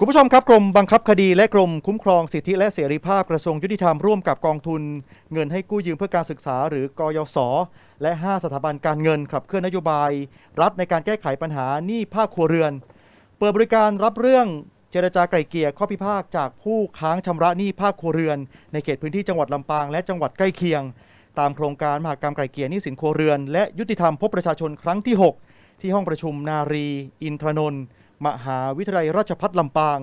คุณผู้ชมครับกรมบังคับคดีและกรมคุ้มครองสิทธิและเสรีภาพกระทรวงยุติธรรมร่วมกับกองทุน เงินให้กู้ยืมเพื่อการศึกษาหรือกยศและ 5 สถาบันการเงินขับเคลื่อนนโยบาย รัฐในการแก้ไขปัญหาหนี้ภาคครัวเรือน เปิดบริการรับเรื่องเจรจาไกล่เกลี่ยข้อพิพาทจากผู้ค้างชำระหนี้ภาคครัวเรือน ในเขตพื้นที่จังหวัดลำปางและจังหวัดใกล้เคียง ตามโครงการมหากรรมไกล่เกลี่ยหนี้สินครัวเรือน และยุติธรรมพบประชาชนครั้งที่ 6 ที่ห้องประชุมนารี อินทรนนท์ มหาวิทยาลัยราชภัฏลำปาง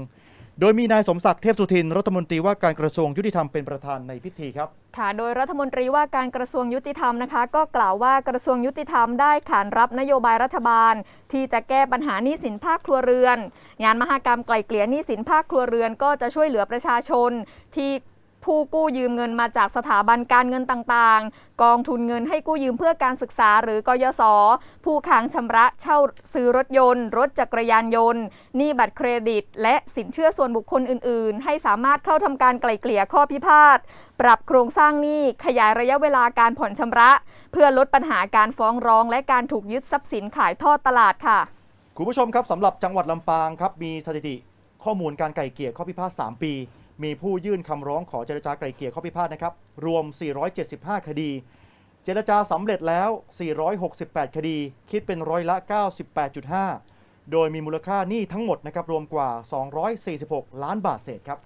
โดยมีนายสมศักดิ์เทพสุทิน รัฐมนตรีว่าการกระทรวงยุติธรรมเป็นประธานในพิธีครับค่ะโดยรัฐมนตรีว่าการกระทรวงยุติธรรมนะคะ ก็กล่าวว่ากระทรวงยุติธรรมได้ขานรับนโยบายรัฐบาล ที่จะแก้ปัญหาหนี้สินภาคครัวเรือน งานมหกรรมไกล่เกลี่ยหนี้สินภาคครัวเรือน ก็จะช่วยเหลือประชาชนที่ ผู้กู้ยืมเงินมาจากสถาบันการเงินต่างๆ กองทุนเงินให้กู้ยืมเพื่อการศึกษาหรือกยศ ผู้ค้างชำระเช่าซื้อรถยนต์ รถจักรยานยนต์หนี้บัตรเครดิต และสินเชื่อส่วนบุคคลอื่น ๆ ให้สามารถเข้าทำการไกล่เกลี่ยข้อพิพาทปรับโครงสร้างหนี้ขยายระยะเวลาการผ่อนชำระ เพื่อลดปัญหาการฟ้องร้อง และการถูกยึดทรัพย์สินขายทอดตลาดค่ะ คุณผู้ชมครับสำหรับจังหวัดลำปางครับมีสถิติข้อมูลการไกล่เกลี่ยข้อพิพาท3ปี มีผู้ยื่นคำร้องขอเจรจาไกล่เกลี่ยข้อพิพาทนะครับ รวม 475 คดี เจรจาสำเร็จแล้ว 468 คดี คิดเป็นร้อยละ 98.5 โดยมีมูลค่าหนี้ทั้งหมดนะครับรวมกว่า 246 ล้านบาทเศษครับ